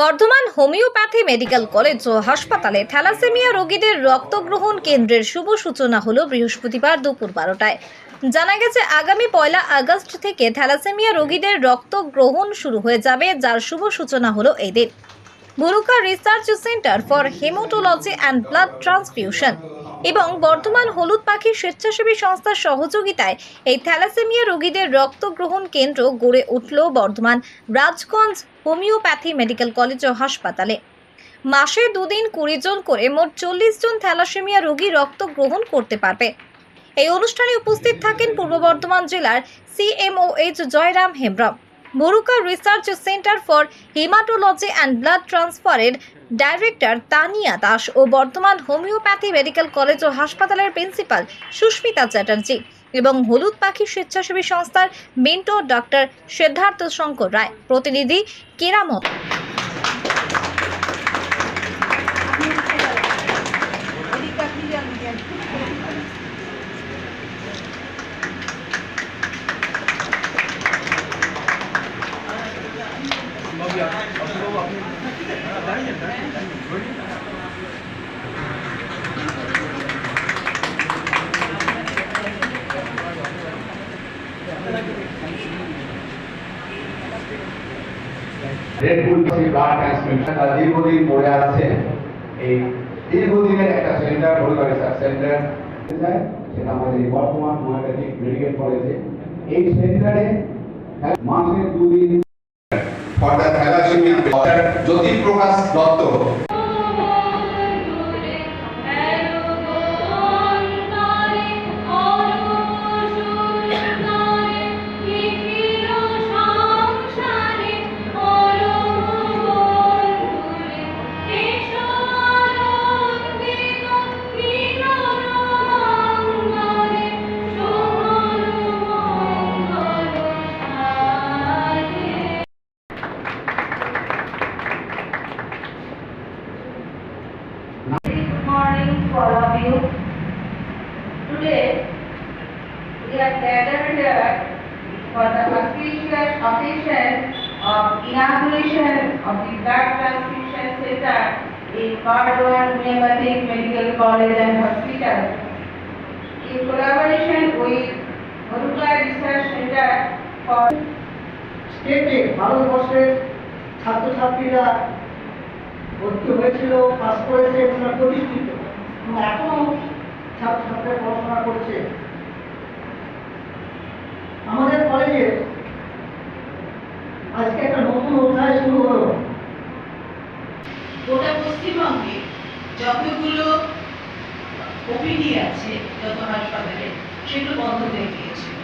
Bardhaman homeopathy medical college ও হাসপাতালে thalassemia রোগীদের রক্ত গ্রহণ কেন্দ্রের শুভ সূচনা হল বৃহস্পতিবার দুপুর বারোটায়। জানা গেছে, আগামী পয়লা আগস্ট থেকে থ্যালাসেমিয়া রোগীদের রক্ত গ্রহণ শুরু হয়ে যাবে, যার শুভ সূচনা হলো এদিন দিন। Buruka research centre for haematology and blood transfusion. এবং বর্ধমান হলুদ পাখি স্বেচ্ছাসেবী সংস্থার সহযোগিতায় এই থ্যালাসেমিয়া রোগীদের রক্ত গ্রহণ কেন্দ্র গড়ে উঠল Bardhaman Rajganj homeopathy medical college ও হাসপাতালে। মাসে দুদিন কুড়ি জন করে মোট চল্লিশ জন থ্যালাসেমিয়া রোগী রক্ত গ্রহণ করতে পারবে। এই অনুষ্ঠানে উপস্থিত থাকেন পূর্ব বর্ধমান জেলার CMOH Jayram Hembram. Baruka research centre for haematology and blood ট্রান্সফারের ডাইরেক্টর তানিয়া দাস ও বর্তমান হোমিওপ্যাথি মেডিকেল কলেজ ও হাসপাতালের প্রিন্সিপাল সুস্মিতা চ্যাটার্জি এবং হলুদ পাখি স্বেচ্ছাসেবী সংস্থার মেন্টর ডক্টর সিদ্ধার্থ শঙ্কর রায়। প্রতিনিধি কেরামত। দীর্ঘদিন পড়ে আছে। এই দীর্ঘদিনের একটা সেন্টার হলুদ রিসার্চ সেন্টার সেটা আমাদের বর্তমান হোমিওপ্যাথিক মেডিকেল কলেজে এই সেন্টারে মাসে দুদিন ফর যদি প্রকাশ Dutta. Occasion of inauguration of the blood transfusion center in Cardone Homeopathic Medical College and Hospital. In collaboration with Maruka Research Center for স্টেটে ভারতবর্ষের ছাত্রছাত্রীরা ভর্তি হয়েছিল পাস করেছে তারা প্রতিষ্ঠিত এবং এখনও ছাত্রছাত্রীরা পড়াশোনা করছে আমাদের কলেজে আজকে একটা নতুন অধ্যায় শুরু গোটা পশ্চিমবঙ্গে যতগুলো ওপিডি আছে, যত হাসপাতালে, সেগুলো বন্ধ হয়ে গিয়েছিল।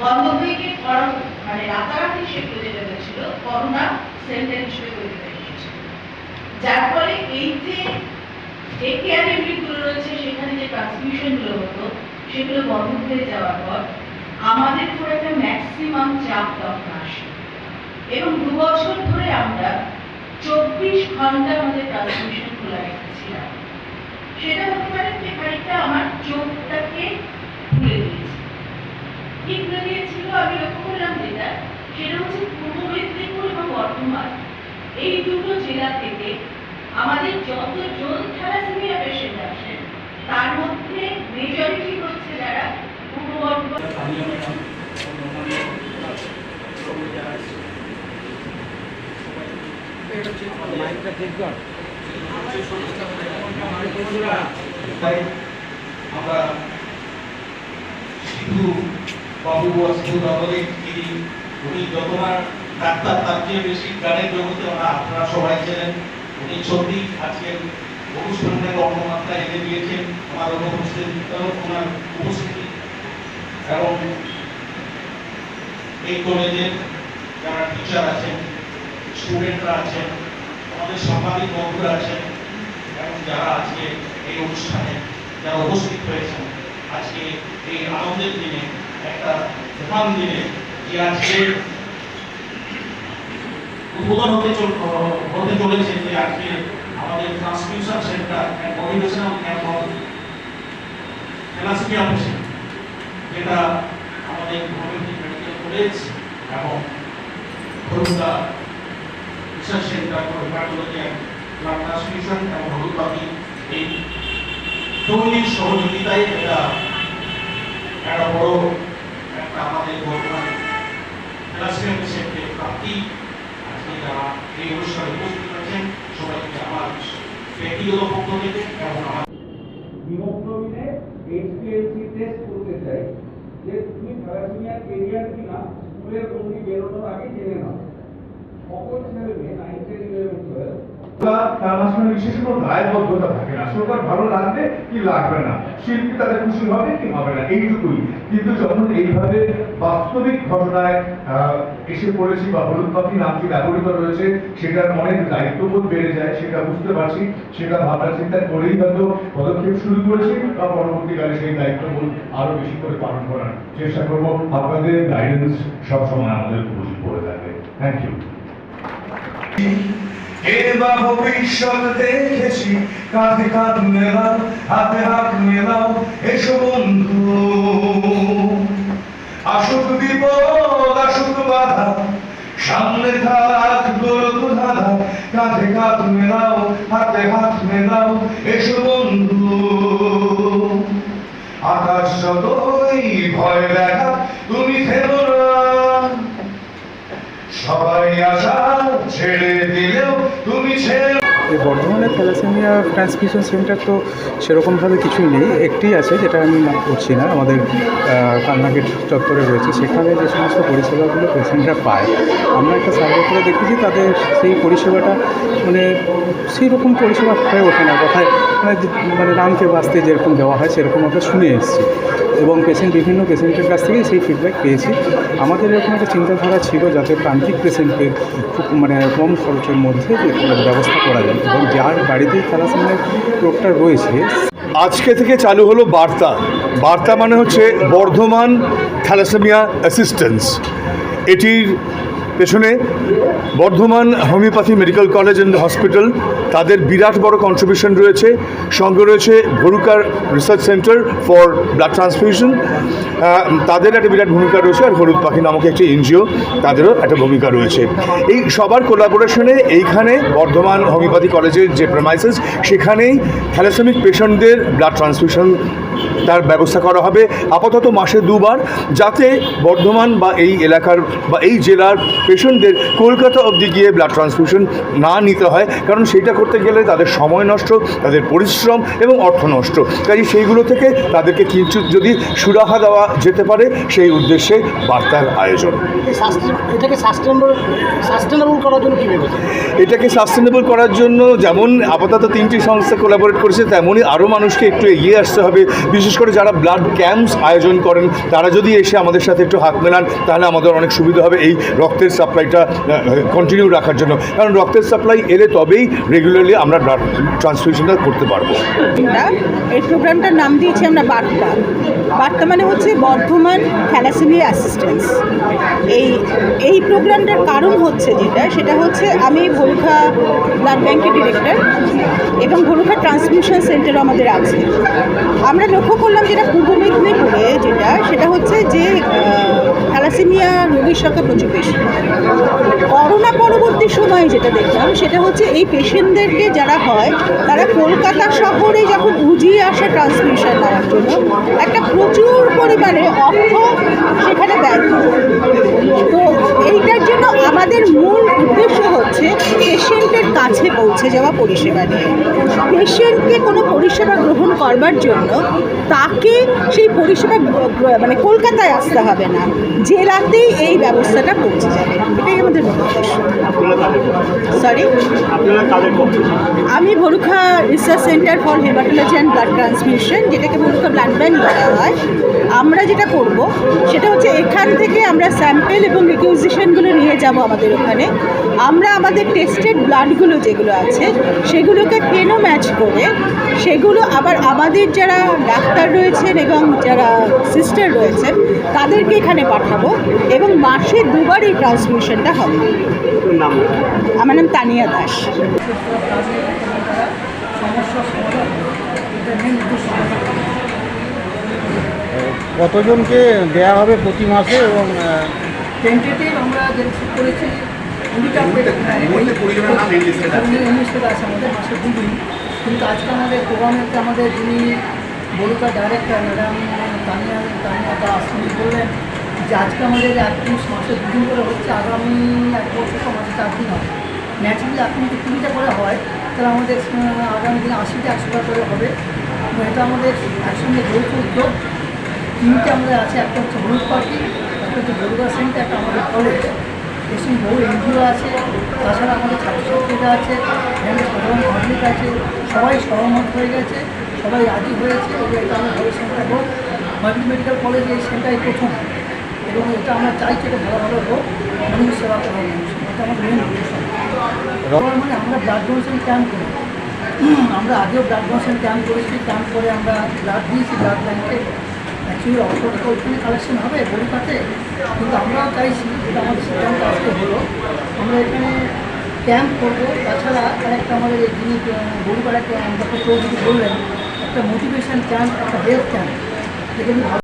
বন্ধ হয়ে গিয়ে মানে রাতারাতি সেগুলো যেটা হয়েছিল, করোনা হিসেবে তৈরি হয়ে গিয়েছিল যার ফলে এই যে ডে কেয়ার ইউনিটগুলো রয়েছে, সেখানে যে ট্রান্সমিশনগুলো হতো, সেগুলো বন্ধ হয়ে যাওয়ার পর আমাদের উপর একটা ম্যাক্সিমাম চাপ তখন আসে। এবং দু বছর ধরে আমরা চব্বিশ ঘণ্টা আমাদের ট্রান্সমিশন খোলা রেখেছিলাম। সেটা হতে পারে খানিকটা আমার চোখটাকে খুলে দিয়েছে। কি খুলে দিয়েছিল আমি লক্ষ্য করলাম যেটা? সেটা হচ্ছে পূর্ব মেদিনীপুর এবং বর্ধমান। এই দুটো জেলা থেকে আমাদের যতজন থ্যালাসেমিয়া পেশেন্ট আসেন তার মধ্যে মেজরিটি হচ্ছে যারা পূর্ব বর্ধমান দিয়েছেন। আমার অনুপস্থিত ওনার উপস্থিতি। এবং এই কলেজের যারা টিচার আছেন স্টুডেন্টরা আছেন আমাদের সাংবাদিক বন্ধুরা আছেন, এবং যারা আজকে এই অনুষ্ঠানে, যারা উপস্থিত হয়েছেন, আজকে এই আনন্দের দিনে, একটা মহান দিনে, যে আজকে উদ্বোধন হতে হতে চলেছে, যে আজকে আমাদের transmission centre and motivational camp of ফেলাসিপি অফিসে যেটা আমাদের মেডিকেল কলেজ এবং হরুদা রিসার্চ সেন্টার ট্রান্সফিউশন এবং হলুদবাতি এই তৈরির সহযোগিতায় এটা একটা বড় একটা আমাদের বর্তমান ক্লাসরুম সেন্টে প্রাপ্তি। আজকে যারা এই অনুষ্ঠানে উপস্থিত আছেন, সবাইকে আমার ব্যক্তিগত পক্ষ থেকে এবং আমার এইচপিএলসি টেস্ট করতে চাই যে তুমি থ্যালাসেমিয়া কেরিয়ার কিনা স্কুলের বন্দি বেরোনোর আগে জেনে নাও। দায়িত্ববোধ বেড়ে যায়, সেটা বুঝতে পারছি, সেটা ভাবনা চিন্তা করেই হয়তো পদক্ষেপ শুরু করেছি, বা পরবর্তীকালে সেই দায়িত্ববোধ আরও বেশি করে পালন করার চেষ্টা করব। আপনাদের গাইডেন্স সবসময় আমাদের উপস্থিত থাকবে থ্যাংক ইউ এবার ভবিষ্যৎ দেখেছি, কাঁধে কাঁধ মেলাও, হাতে হাত মেলাও, এসো বন্ধু। আসুক বিপদ, আসুক বাধা, সামনে থাক গরুক ধাঁধা, কাঁধে কাঁধ মেলাও, হাতে হাত মেলাও, এসো বন্ধু। আকাশ যতই ভয় দেখা তুমি থেমো না সবাই আশা ছেড়ে দিলেও তুমি ছেড়ে এই বর্ধমানে থ্যালাসেমিয়া ট্রান্সমিশন সেন্টার তো সেরকমভাবে কিছুই নেই। একটি আছে যেটা আমি নাম করছি না, আমাদের কান্নাগেট চত্বরে রয়েছে। সেখানে যে সমস্ত পরিষেবাগুলো পেশেন্টরা পায়, আমরা একটা সার্ভে করে দেখেছি, তাদের সেই পরিষেবাটা মানে সেই রকম পরিষেবা হয়ে ওঠে না। কথায় মানে মানে রামকে বাঁচতে যেরকম দেওয়া হয়, সেরকম আমরা শুনে এসেছি। এবং পেশেন্ট বিভিন্ন পেশেন্টের কাছ থেকেই সেই ফিডব্যাক পেয়েছি। আমাদের এরকম একটা চিন্তাধারা ছিল যাতে প্রান্তিক পেশেন্টকে খুব মানে কম খরচের মধ্যে ব্যবস্থা করা যায় এবং যার বাড়িতেই থ্যালাসেমিয়ার রোগটা রয়েছে। আজকে থেকে চালু হলো বার্তা। বার্তা মানে হচ্ছে বর্ধমান থ্যালাসেমিয়া অ্যাসিস্ট্যান্স এটির পেছনে Bardhaman homeopathy medical college and hospital, তাদের বিরাট বড় কন্ট্রিবিউশন রয়েছে। সঙ্গে রয়েছে ভরুকার research centre for blood transfusion তাদের একটা বিরাট ভূমিকা রয়েছে, আর হলুদ পাখি নামক একটি এনজিও তাদেরও একটা ভূমিকা রয়েছে। এই সবার কোলাবোরেশনে এইখানে বর্ধমান হোমিওপ্যাথি কলেজের যে প্রেমাইসেস সেখানেই থ্যালাসেমিক পেশেন্টদের ব্লাড ট্রান্সফিউশন তার ব্যবস্থা করা হবে। আপাতত মাসে দুবার যাতে বর্ধমান বা এই এলাকার বা এই জেলার পেশেন্টদের কলকাতা অবধি গিয়ে ব্লাড ট্রান্সফিউশন না নিতে হয় কারণ সেটা করতে গেলে তাদের সময় নষ্ট তাদের পরিশ্রম এবং অর্থ নষ্ট। কাজে সেইগুলো থেকে তাদেরকে কিছু যদি সুরাহা দেওয়া যেতে পারে সেই উদ্দেশ্যে বার্তার আয়োজন। এটাকে সাস্টেনেবল সাস্টেনেবল করার জন্য কী এটাকে সাস্টেনেবল করার জন্য যেমন আপাতত তিনটি সংস্থা কোলাবোরেট করেছে তেমনই আরও মানুষকে একটু এগিয়ে আসতে হবে। বিশেষ করে যারা ব্লাড ক্যাম্পস আয়োজন করেন, তারা যদি এসে আমাদের সাথে একটু হাত মেলান, তাহলে আমাদের অনেক সুবিধা হবে এই রক্তের সাপ্লাইটা কন্টিনিউ রাখার জন্য। কারণ রক্তের সাপ্লাই এলে তবেই রেগুলারলি আমরা ব্লাড ট্রান্সফিউশনটা করতে পারব। এই প্রোগ্রামটার নাম দিয়েছি আমরা বার্তা। বার্তা মানে হচ্ছে বর্ধমান থ্যালাসেমিয়া অ্যাসিস্ট্যান্স এই এই প্রোগ্রামটার কারণ হচ্ছে যেটা, সেটা হচ্ছে আমি ভরুখা ব্লাড ব্যাংকের ডিরেক্টর এবং ভরুখা ট্রান্সমিশন সেন্টারও আমাদের আছে। আমরা লক্ষ্য করলাম যেটা পূর্ব মেদিনীপুরে যেটা, সেটা হচ্ছে যে থ্যালাসেমিয়া রোগীর সংখ্যা প্রচুর বেশি। করোনা পরবর্তী সময়ে যেটা দেখলাম, সেটা হচ্ছে এই পেশেন্টদেরকে যারা হয়, তারা কলকাতা শহরে যখন বুঝিয়ে আসে ট্রান্সমিশন নেওয়ার জন্য একটা প্রচুর পরিমাণে অর্থ সেখানে ব্যয়। তো জন্য আমাদের মূল উদ্দেশ্য হচ্ছে পেশেন্টের কাছে পৌঁছে যাওয়া পরিষেবা নিয়ে। পেশেন্টকে কোনো পরিষেবা গ্রহণ করবার জন্য তাকে সেই পরিষেবা মানে কলকাতায় আসতে হবে না। জেলাতেই এই ব্যবস্থাটা পৌঁছে যাবে। এটাই আমাদের সরি আমি Bharukha research centre for haematology and blood transmission যেটাকে ভরুখা ব্লাড ব্যাংক বলা হয়। আমরা যেটা করব, সেটা হচ্ছে এখান থেকে আমরা স্যাম্পেল এবং রিকিউজিশনগুলো নিয়ে যাব আমাদের ওখানে। আমরা আমাদের টেস্টেড ব্লাডগুলো যেগুলো আছে, সেগুলোকে পেনো ম্যাচ করে, সেগুলো আবার আমাদের যারা ডাক্তার রয়েছেন এবং যারা সিস্টার রয়েছেন, তাদেরকে এখানে পাঠাবো এবং মাসে দুবার এই ট্রান্সমিশনটা হবে। আমার নাম তানিয়া দাস। কতজনকে দেয়া হবে প্রতি মাসে এবং টেন্টেটিভ আমরা যে ঠিক করেছি কুড়িটা এনলিস্টেড আছে আমাদের মাসে দুদিন কিন্তু আজকে আমাদের প্রোগ্রামেতে আমাদের যিনি বড়ুকা ডাইরেক্টর ম্যাডাম তানিয়া তানিয়া দাস তিনি বললেন যে আজকে আমাদের এক মাসে দুদিন করে হচ্ছে আগামী এক বছর মাসে চার দিন হবে। ন্যাচুরালি এখন যদি কুড়িটা করে হয় তাহলে আমাদের আগামী দিনে আশিটা একশোটা করে হবে। এটা আমাদের একসঙ্গে যৌথ উদ্যোগ। তিনটে আমাদের আছে একটা হচ্ছে হলুদ পার্টি বড়ুয়া সেন্টার একটা আমাদের কলেজের বহু এনজিও আছে, তাছাড়া আমাদের ছাত্রছাত্রীরা আছে, এখানে সাধারণ পাবলিক আছে, সবাই সহমত হয়ে গেছে, সবাই রাজি হয়েছে এবং এটা আমরা ভালো সেন্টার হোক। মাল্টি মেডিকেল কলেজে এই সেন্টারই প্রথম, এবং এটা আমরা চাইছি এটা ভালোভাবে হোক, মানুষ সেবা করা এটা আমাদের মেন উদ্দেশ্য। মানে আমরা ব্লাড ডোনেশন ক্যাম্প করি। আমরা আগেও ব্লাড ডোনেশন ক্যাম্প করেছি ক্যাম্প করে আমরা ব্লাড দিয়েছি ব্লাড ব্যাঙ্কে অ্যাকচুয়ালি অল্পটা ওইখানে কালেকশন হবে বড়িপাতে কিন্তু আমরা চাইছি যেটা আমাদের সিদ্ধান্ত আজকে হলো, আমরা এখানে ক্যাম্প করব। তাছাড়া আরেকটা আমাদের যিনি বড়িপাড়া ডক্টর চৌধুরী বললেন, একটা মোটিভেশান ক্যাম্প একটা হেলথ ক্যাম্প